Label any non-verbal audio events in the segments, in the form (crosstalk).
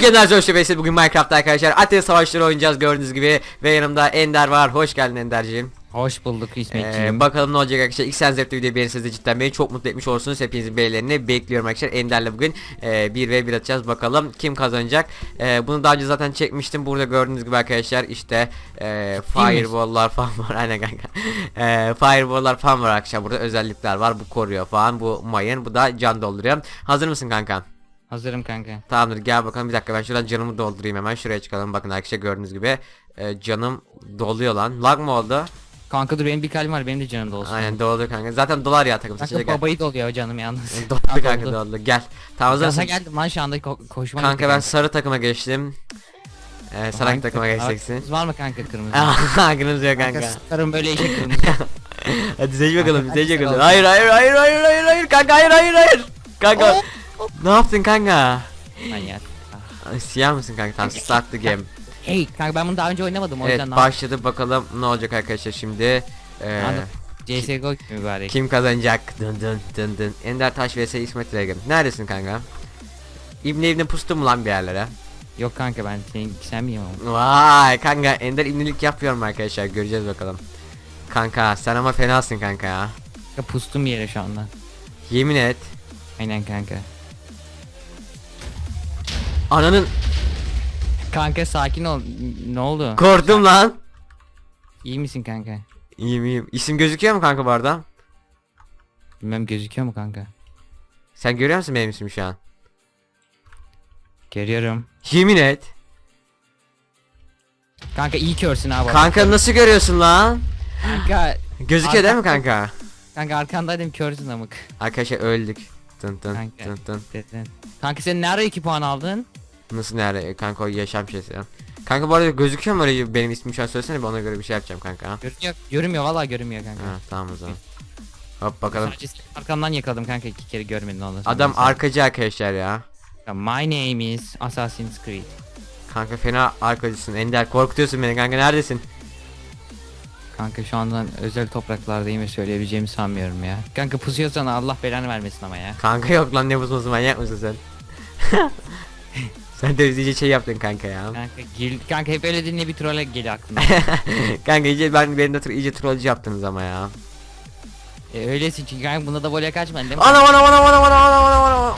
Genel Hoş Bey'si. Bugün Minecraft arkadaşlar Ateş Savaşları oynayacağız gördüğünüz gibi. Ve yanımda Ender var. Hoş geldin Ender'ciğim Hoş bulduk İsmetciğim. ee, Bakalım ne olacak arkadaşlar. İlk sen zevkli videoyu beğenirseniz de cidden beni çok mutlu etmiş olursunuz. Hepinizin beğenilerini bekliyorum arkadaşlar. Ender'le bugün e, 1 ve 1 atacağız. Bakalım kim kazanacak? Ee, Bunu daha önce zaten çekmiştim. Burada gördüğünüz gibi arkadaşlar işte e, Fireball'lar falan var. (laughs) Aynen kanka. E, Fireball'lar falan var arkadaşlar. Burada özellikler var. Bu koruyor falan. Bu mayın. Bu da can dolduruyor. Hazır mısın kanka? Hazırım kanka. Tamamdır gel bakalım bir dakika ben şuradan canımı doldurayım hemen şuraya çıkalım bakın arkadaşlar gördüğünüz gibi e, canım doluyor lan lag mı oldu? Kanka dur benim bir kalbim var benim de canım da olsun. Aynen doldu kanka zaten dolar ya takım Kanka seçecek babayı doluyor canım yalnız. (laughs) Doldu Ha, kanka doldu. doldu gel. Tamam hazır Gaza mısın? geldim lan şu anda ko- koşma Kanka ben sarı takıma geçtim. Ee, sarı takıma takım? geçeceksin. Var mı kanka kırmızı? (laughs) Aha kırmızı yok kanka kanka. sarım böyle işe (laughs) kırmızı. Hadi seç bakalım Kanka, seç hadi bakalım. sarı Hayır hayır hayır hayır hayır hayır kanka hayır hayır hayır. Kanka ne yaptın kanka? Manyak. Siyah mısın kanka? Tamam start the game. Hey kanka ben bunu daha önce oynamadım o Evet yüzden başladı bakalım ne olacak arkadaşlar şimdi. Ee, Anladım. CSGO bari. Kim kazanacak? Dın dın dın dın. Ender Taş vs İsmet Dragon. Neredesin kanka? İbni İbni pustun mu lan bir yerlere? Yok kanka ben sen, sen miyim ama? Vay kanka Ender İbnilik yapıyorum arkadaşlar göreceğiz bakalım. Kanka sen ama fenasın kanka ya. Kanka pustum yere şu anda. Yemin et. Aynen kanka. Ananın Kanka sakin ol. Ne oldu? korktum lan. İyi misin kanka? İyiyim iyiyim. İsim gözüküyor mu kanka bu arada? Bilmem gözüküyor mu kanka? Sen görüyor musun benim ismimi şu an? Görüyorum. Yemin et. Kanka iyi körsün abi. Kanka nasıl görüyorsun lan? Kanka Gözüküyor değil mi kanka? Kanka arkandaydım körsün amık. Arkadaşlar öldük. Tın tın Kanka. tın tın. Dedin. Kanka sen nerede 2 puan aldın? Nasıl nerede kanka o yaşam şeysi ya. Kanka bu arada gözüküyor mu öyle benim ismimi şu an söylesene ona göre bir şey yapacağım kanka. ha. Görünüyor. Görünmüyor vallahi görünmüyor kanka. Ha tamam o zaman. Hop bakalım. Sadece arkandan yakaladım kanka iki kere görmedin onu. Adam arkacı arkadaşlar ya. My name is Assassin's Creed. Kanka fena arkacısın. Ender korkutuyorsun beni kanka neredesin? Kanka şu andan özel topraklardayım ve söyleyebileceğimi sanmıyorum ya. Kanka pusuyorsan Allah belanı vermesin ama ya. Kanka yok lan ne buzmuzu manyak mısın sen? (laughs) sen de üzücü şey yaptın kanka ya. Kanka gel, kanka hep öyle dinle bir trolle geliyor aklıma. (laughs) kanka iyice ben beni de tır- iyice trollcü yaptınız ama ya. e, öylesin çünkü kanka bunda da böyle kaçmadın değil mi? Ana ana ana ana ana ana ana ana.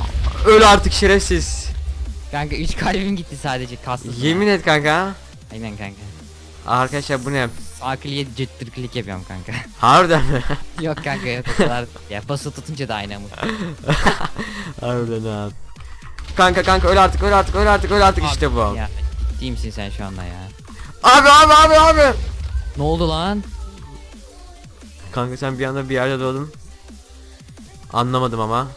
Öl artık şerefsiz. Kanka 3 kalbim gitti sadece kaslısın. Yemin et kanka. Aynen kanka. Arkadaşlar bu ne? Sağ cıttır klik yapıyorum kanka. (laughs) Harbiden mi? yok kanka yok o kadar. ya bası tutunca da aynı ama. (laughs) Harbiden ha. Kanka kanka öl artık öl artık öl artık öl artık işte bu. Ya ciddi misin sen şu anda ya? Abi abi abi abi. Ne oldu lan? Kanka sen bir anda bir yerde doğdun. Anlamadım ama.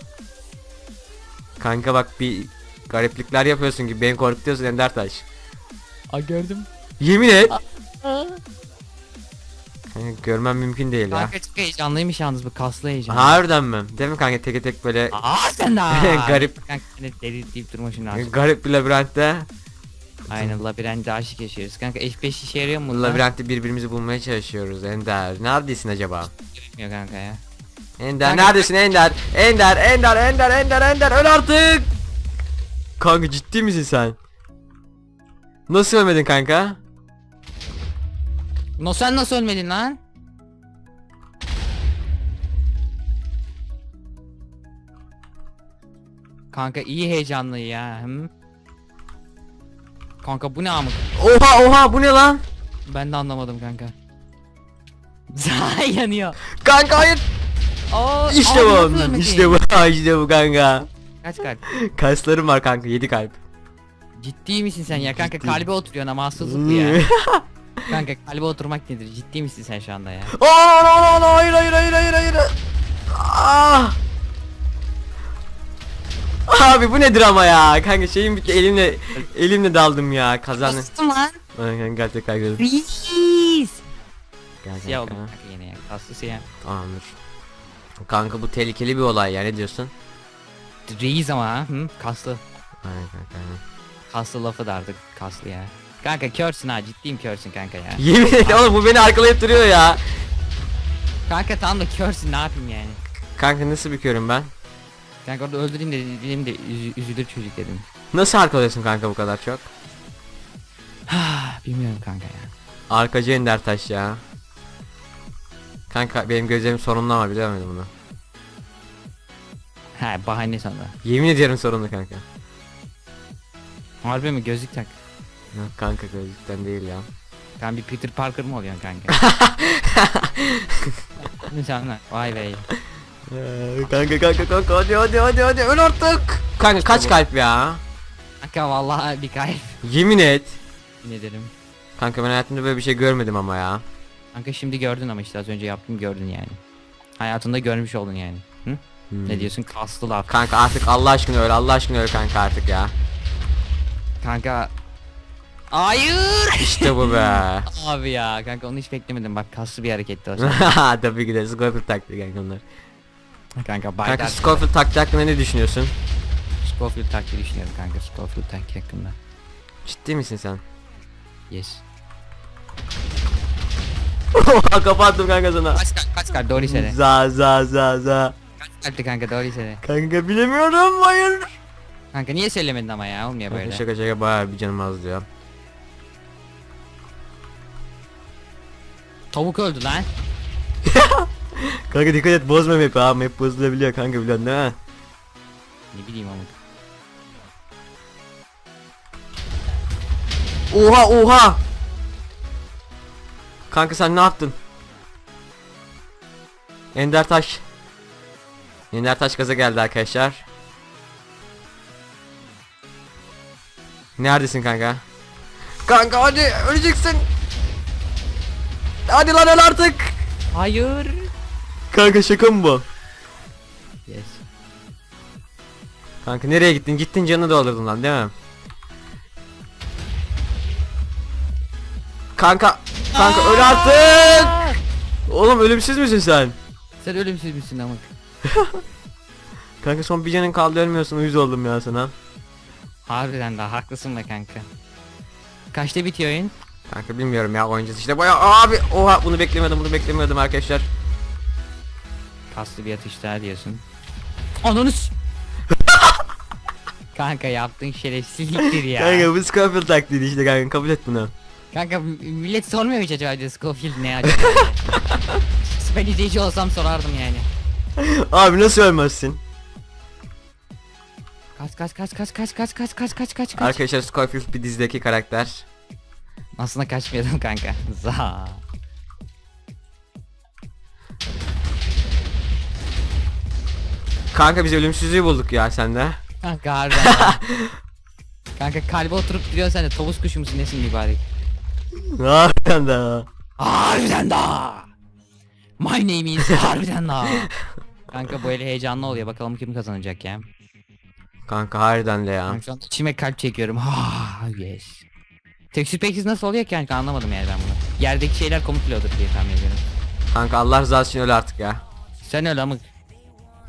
Kanka bak bir gariplikler yapıyorsun gibi beni korkutuyorsun Ender Taş. Aa gördüm. Yemin et. Kanka görmem mümkün değil ya. Kanka çok heyecanlıymış yalnız bu kaslı heyecan. Harbiden mi? Değil mi kanka tek tek böyle Aa sen daha. (laughs) Garip. Kanka ne deli deyip durma şimdi artık. garip bir labirentte Aynen labirentte aşık yaşıyoruz. Kanka F5 işe yarıyor mu? lan? labirentte birbirimizi bulmaya çalışıyoruz Ender. Neredesin acaba? Yarıyor kanka ya. Ender Kanka- neredesin Ender? Ender Ender Ender Ender Ender öl artık. Kanka ciddi misin sen? Nasıl ölmedin kanka? No sen nasıl ölmedin lan? Kanka iyi heyecanlı ya. Hı? Kanka bu ne amık? Oha oha bu ne lan? Ben de anlamadım kanka. (laughs) Yanıyor. Kanka hayır. Oo, İşte bu. ölmedin? İşte bu. (laughs) işte bu kanka. Kaç kalp? Kalplerim var kanka 7 kalp. Ciddi misin sen ya? Kanka kalbe oturuyorsun ama hastalık bu ya. (laughs) kanka kalbe oturmak nedir? Ciddi misin sen şu anda ya? Aa, aa, aa, hayır hayır hayır hayır hayır. Ah. Abi bu nedir ama ya? Kanka şeyim bitti elimle elimle daldım ya kazandım. Bastım lan. Aynen gel tekrar görelim. Reis. Gel Siyah oldu kanka. kanka yine ya. Kaslı siyah. Tamamdır. Kanka bu tehlikeli bir olay ya ne diyorsun? Reis ama ha. Hı? Kaslı. Aynen kanka. aynen. Kaslı lafı da artık kaslı ya. Kanka körsün ha ciddiyim körsün kanka ya. (laughs) Yemin et oğlum bu beni arkalayıp duruyor ya. Kanka tam da körsün ne yapayım yani. Kanka nasıl büküyorum ben? Kanka orada öldüreyim de dedim de üzü- üzülür çocuk dedim. Nasıl arkalıyorsun kanka bu kadar çok? (sighs) Bilmiyorum kanka ya. Arkacı Ender Taş ya. Kanka benim gözlerim sorunlu ama biliyor muydun bunu? Ha bahane sana. Yemin ediyorum sorunlu kanka. Harbi mi gözlük tak. (laughs) Kanka gözlükten değil ya. Sen bir Peter Parker mı oluyorsun kanka? (laughs) Ne sana? Vay be. kanka kanka kanka hadi hadi hadi hadi öl artık. Kanka kaç kalp ya? Kanka vallahi bir kayıp. Yemin et. Ne derim? Kanka ben hayatımda böyle bir şey görmedim ama ya. Kanka şimdi gördün ama işte az önce yaptım gördün yani. Hayatında görmüş oldun yani. Hı? Hmm. Ne diyorsun? Kaslı laf. Kanka artık Allah aşkına öl Allah aşkına öl kanka artık ya. Kanka. Hayır. (laughs) İşte bu be. Abi ya kanka onu hiç beklemedim bak kaslı bir hareketti o. (laughs) Tabii ki de Scofield taktiği kanka onlar. kanka Baydar. Kanka Scofield taktiği hakkında ne düşünüyorsun? Scofield taktiği düşünüyorum kanka Scofield taktiği hakkında. Ciddi misin sen? Yes. Kapattım kanka sana. Kaç kalp kaç kalp doğru söyle. Za za za za. Kaç kalpti kanka doğru söyle. Kanka bilemiyorum hayır. Kanka niye söylemedin ama ya olmuyor Kanka böyle. şaka şaka bayağı bir canım az diyor. Tavuk öldü lan. (laughs) Kanka dikkat et bozma map'i ha map bozulabiliyor kanka biliyorsun değil mi? Ne bileyim ama. Oha oha. Kanka sen ne yaptın? Ender Taş. Ender Taş gaza geldi arkadaşlar. Neredesin kanka? Kanka hadi öleceksin. Hadi lan öl artık. Hayır. Kanka şaka mı bu? Yes. Kanka nereye gittin? Gittin canını doldurdun lan değil mi? Kanka Kanka öl artık. Oğlum ölümsüz müsün sen? Sen ölümsüz müsün amık? (laughs) Kanka son bir canın kaldı ölmüyorsun uyuz oldum ya sana. Harbiden daha haklısın be kanka. Kaçta bitiyor oyun? Kanka bilmiyorum ya oynayacağız işte baya abi oha bunu beklemiyordum bunu beklemiyordum arkadaşlar. Kaslı bir atış daha diyorsun. Ananız. (laughs) kanka yaptığın şerefsizliktir ya. Kanka bu Scofield taktiğiydi işte kanka kabul et bunu. Kanka millet sormuyor hiç acaba diyor Scofield ne acaba? (laughs) ben izleyici olsam sorardım yani. Abi nasıl ölmezsin? Kaç kaç kaç kaç kaç kaç kaç kaç kaç kaç kaç. Arkadaşlar Scofield bir dizideki karakter. Aslında kaçmıyordum kanka. (laughs) Za. Kanka biz ölümsüzlüğü bulduk ya sende. Kanka harbiden. ya. (laughs) kanka kalbe oturup duruyor sen de tavus kuşu musun nesin mübarek? Ne yapıyorsun da? Harbiden da. My name is harbiden da. Kanka bu ele heyecanlı oluyor bakalım kim kazanacak ya. Kanka harbiden de ya. Kanka şu an içime kalp çekiyorum. Ha (laughs) yes. Texture Pack'siz nasıl oluyor ki kanka anlamadım yani ben bunu. Yerdeki şeyler komut pilodur diye tahmin ediyorum. Kanka Allah rızası için öl artık ya. Sen öyle amık.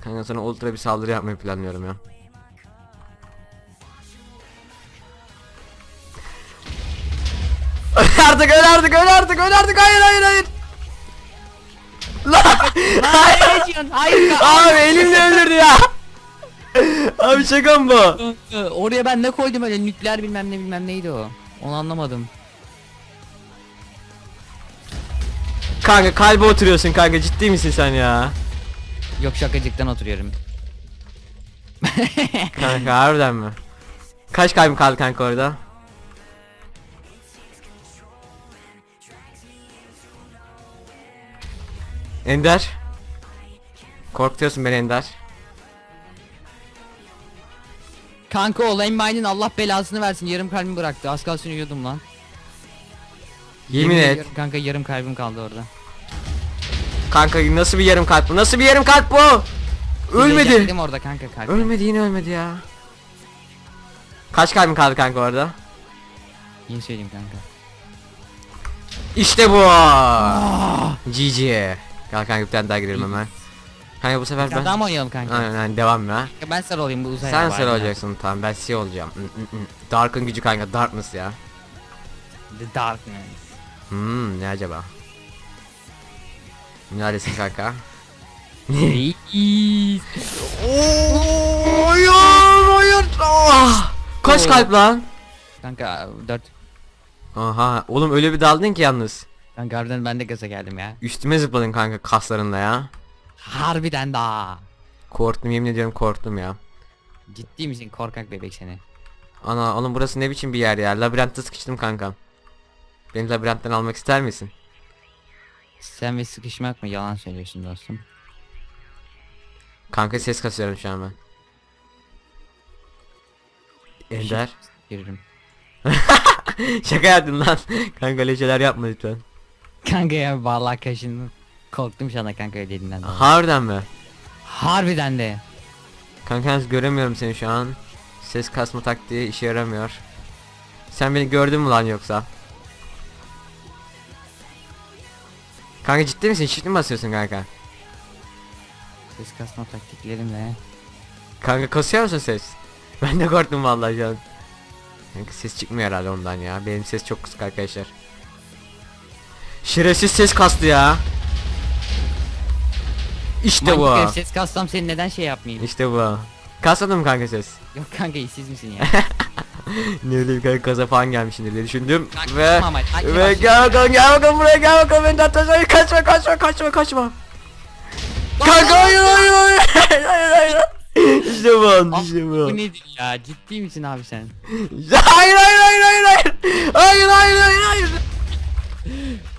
Kanka sana ultra bir saldırı yapmayı planlıyorum ya. Öl (laughs) artık öl artık öl artık öl artık hayır hayır hayır. Lan Hayır? Hayır (laughs) kanka. abi elimle öldürdü ya. Abi şaka mı bu? Oraya ben ne koydum öyle nükleer bilmem ne bilmem neydi o. Onu anlamadım. Kanka kalbe oturuyorsun kanka ciddi misin sen ya? Yok şakacıktan oturuyorum. (laughs) Kanka harbiden mi? Kaç kalbim kaldı kanka orada? Ender Korkutuyorsun beni Ender Kanka o Lane Mine'in Allah belasını versin. Yarım kalbimi bıraktı. Az kalsın uyuyordum lan. Yemin et. ediyorum Kanka yarım kalbim kaldı orada. Kanka nasıl bir yarım kalp bu? Nasıl bir yarım kalp bu? Ölmedi. Orada kanka kalbim. Ölmedi yine ölmedi ya. Kaç kalbim kaldı kanka orada? Yeni söyleyeyim kanka. İşte bu. GG bir tane daha girelim hemen Kanka bu sefer Ben... Daha mı oynayalım kanka? Aynen aynen devam ya Kanka Ben sarı olayım bu uzay. Sen harbiden. olacaksın tamam ben şey olacağım. Dark'ın gücü kanka Darkness ya. The Darkness. Hmm ne acaba? Neredesin kanka? (laughs) Reis. Oo, hayır hayır. Ah! Kaç Oo. kalp lan? Kanka 4. Aha oğlum öyle bir daldın ki yalnız. Kanka harbiden ben de gaza geldim ya. Üstüme zıpladın kanka kaslarında ya. Harbiden daha. Korktum yemin ediyorum korktum ya. Ciddi misin korkak bebek seni? Ana oğlum burası ne biçim bir yer ya. Labirentte sıkıştım kankam. Beni labirentten almak ister misin? Sen ve sıkışmak mı? Yalan söylüyorsun dostum. Kanka ses kasıyorum şu an ben. Ender. Giririm. (laughs) Şaka yaptın lan. Kanka öyle şeyler yapma lütfen. Kanka ya vallahi kaşındım. Korktum şu anda kanka öyle dediğinden dolayı. Harbiden mi? Harbiden de. Kanka yalnız göremiyorum seni şu an. Ses kasma taktiği işe yaramıyor. Sen beni gördün mü lan yoksa? Kanka ciddi misin? Shift mi basıyorsun kanka? Ses kasma taktiklerimle. Kanka kasıyor musun ses? (laughs) Ben de korktum vallahi an. Kanka ses çıkmıyor herhalde ondan ya. Benim ses çok kısık arkadaşlar. Şerefsiz ses kastı ya. İşte bu. Mantıklı, Ses kassam seni neden şey yapmayayım? İşte bu. Kasmadı mı kanka ses? Yok kanka işsiz misin ya? (laughs) ne bileyim kanka kaza falan gelmişindir diye düşündüm. Kanka, ve tamam, hadi, hadi ve gel bakalım gel bakalım buraya gel bakalım beni tatlıcayı kaçma kaçma kaçma kaçma. kanka hayır hayır (laughs) hayır hayır hayır. İşte bu Ah, işte bu. Bu nedir ya? Ciddi misin abi sen? Hayır hayır hayır hayır hayır. Hayır hayır hayır hayır.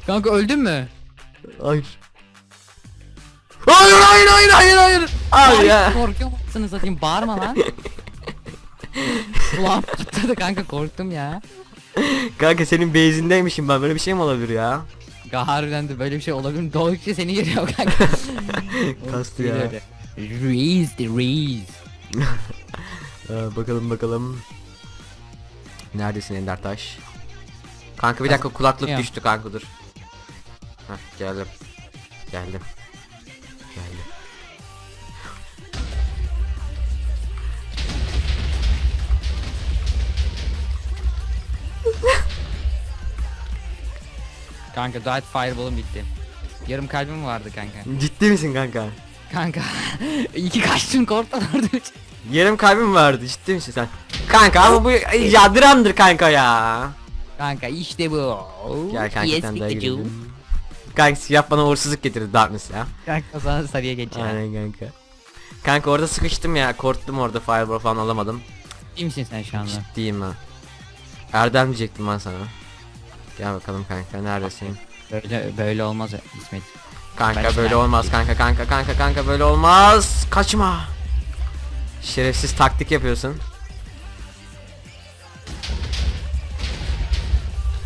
Kanka öldün mü? Hayır. Hayır hayır hayır hayır hayır. Abi ya. Korkuyor musunuz satayım bağırma lan. (laughs) Ulan patladı kanka korktum ya. Kanka senin base'indeymişim ben böyle bir şey mi olabilir ya? Kanka harbiden de böyle bir şey olabilir mi? Doğdukça seni görüyor kanka. (laughs) Kastı ya. Reis de reis. (laughs) Ee, bakalım bakalım. Neredesin Ender Taş? Kanka bir dakika kulaklık Ya. düştü kanka dur. Heh. Geldim. Geldim. Kanka Diet Fireball'um bitti. Yarım kalbim vardı kanka. Ciddi misin kanka? Kanka (laughs) iki kaçtın korktum orada. Yarım kalbim vardı ciddi misin sen? Kanka ama bu ya dramdır kanka ya. Kanka işte bu. Gel kanka Yes, sen daha. Kanka siyah bana uğursuzluk getirdi Darkness ya. Kanka sana sarıya geçeceğim. Aynen kanka. Kanka orada sıkıştım ya korktum orada fireball falan alamadım. İyi misin sen şu anda? Ciddiyim ha. Erdem diyecektim ben sana. Gel bakalım kanka neredesin? Böyle böyle olmaz İsmet. Kanka Ben böyle olmaz kanka kanka kanka kanka böyle olmaz. Kaçma. Şerefsiz taktik yapıyorsun.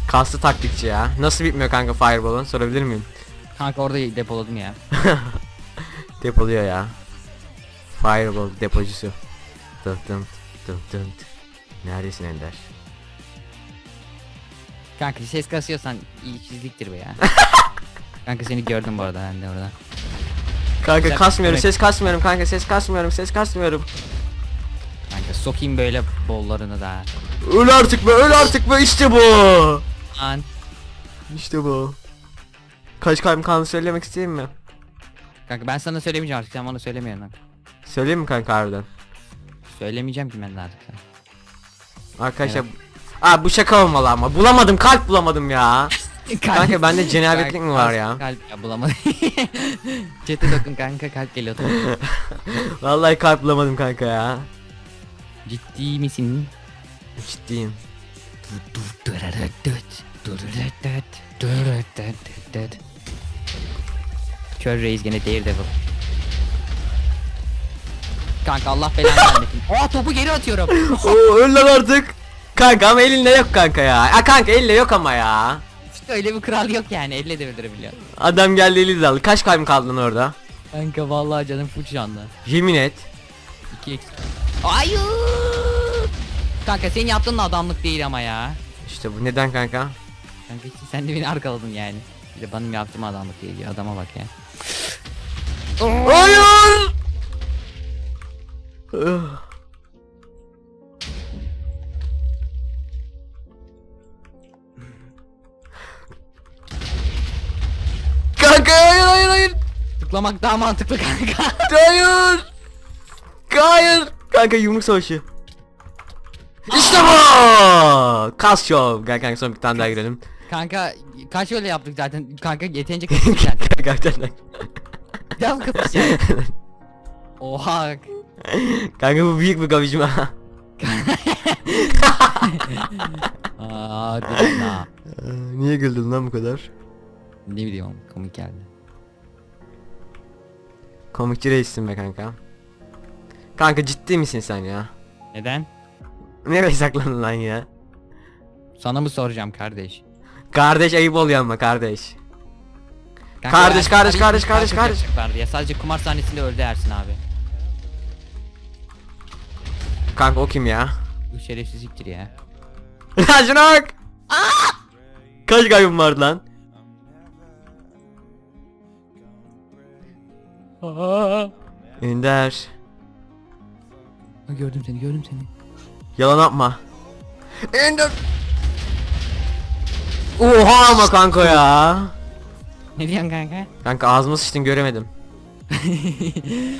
Kaslı taktikçi ya. Nasıl bitmiyor kanka fireball'un sorabilir miyim? Kanka orada depoladım ya. (laughs) Depoluyor ya. Fireball depocusu. Dın dın dın dın. Neredesin Ender? Kanka ses kasıyorsan iyisizliktir be ya. (laughs) kanka seni gördüm bu arada ben de orada. Kanka kasmıyorum Evet. ses kasmıyorum kanka ses kasmıyorum ses kasmıyorum. Kanka sokayım böyle bollarını da. Öl artık be öl artık be işte bu. Lan. İşte bu. Kaç kalbim kaldı söylemek isteyeyim mi? Kanka ben sana söylemeyeceğim artık sen bana söylemiyorsun lan. Söyleyeyim mi kanka harbiden? Söylemeyeceğim ki ben de artık. Arkadaşlar Aa bu şaka olmalı ama bulamadım kalp bulamadım ya. Kanka bende cenabetlik mi var ya? Kalp ya bulamadım. (laughs) Chat'e dokun kanka kalp geliyor. (laughs) Vallahi kalp bulamadım kanka ya. Ciddi misin? Ciddiyim. Kör reis gene Daredevil. Kanka Allah belanı vermesin. Aa topu geri atıyorum. (laughs) Oo öl lan artık. Kanka ama elinde yok kanka ya. Ya kanka elle yok ama ya. İşte öyle bir kral yok yani elle de öldürebiliyor. Adam geldi eli aldı. Kaç kalbim kaldı lan orada? Kanka vallahi canım full anda. Yemin et. 2 x. Hayır. Kanka senin yaptığın da adamlık değil ama ya. İşte bu neden kanka? Kanka işte sen de beni arkaladın yani. Bir de benim yaptığım adamlık değil ya adama bak ya. Hayır. Tıklamak daha mantıklı kanka. (laughs) Hayır. Hayır. Kanka yumruk savaşı. İşte bu! Kas show. Gel kanka son bir tane daha girelim. Kanka kaç öyle yaptık zaten. Kanka yeterince (laughs) kapıştık zaten. Gerçekten. Devam kapışacağız? (laughs) Oha. Kanka bu büyük bir kapışma. Aa, dedim ha. Niye güldün lan bu kadar? Ne bileyim komik geldi. Komikçi reissin be kanka. Kanka ciddi misin sen ya? Neden? Nereye saklandın lan ya? Sana mı soracağım kardeş? Kardeş ayıp oluyor ama kardeş. Kanka Kardeş, ya, kardeş, kardeş, kardeş, kardeş. yapacaklardı Ya sadece kumar sahnesinde öldü Ersin abi. Kanka o kim ya? Bu şerefsizliktir ya. (laughs) Lan şuna bak. Kaç kaybım var lan? Ender. Ha, gördüm seni gördüm seni. Yalan yapma. Ender. Oha ama kanka ya. Ne diyorsun kanka? Kanka ağzıma sıçtın göremedim. (laughs)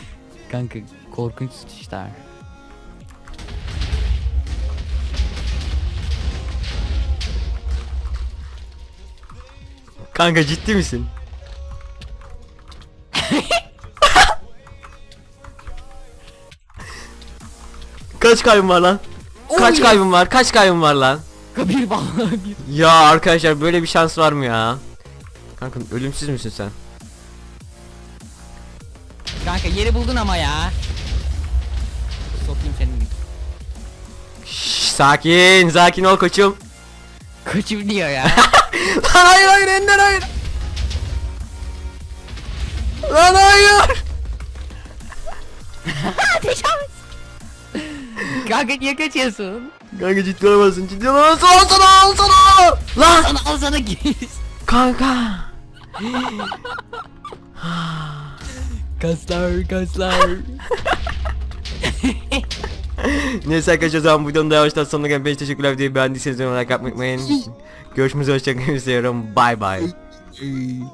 kanka korkunç işler. Kanka ciddi misin? Kaç kaybım var lan? Kaç kaybım var? Kaç kaybım var lan? Bir vallahi bir. Ya arkadaşlar böyle bir şans var mı ya? Kanka ölümsüz müsün sen? Kanka yeri buldun ama ya. Sokayım senin. Şşş, sakin, sakin ol koçum. Kaçım diyor ya. (laughs) Lan hayır hayır Ender hayır. Lan hayır. (laughs) kanka niye kaçıyorsun? Kanka ciddi olamazsın ciddi olamazsın al sana al sana. Lan Sana al sana git. kanka. Kaslar kaslar. Neyse arkadaşlar o zaman bu videonun da yavaştan sonuna gelin. Ben teşekkürler videoyu beğendiyseniz like yapmayı unutmayın. (laughs) Görüşmek üzere hoşçakalın. Seviyorum. Bye bye.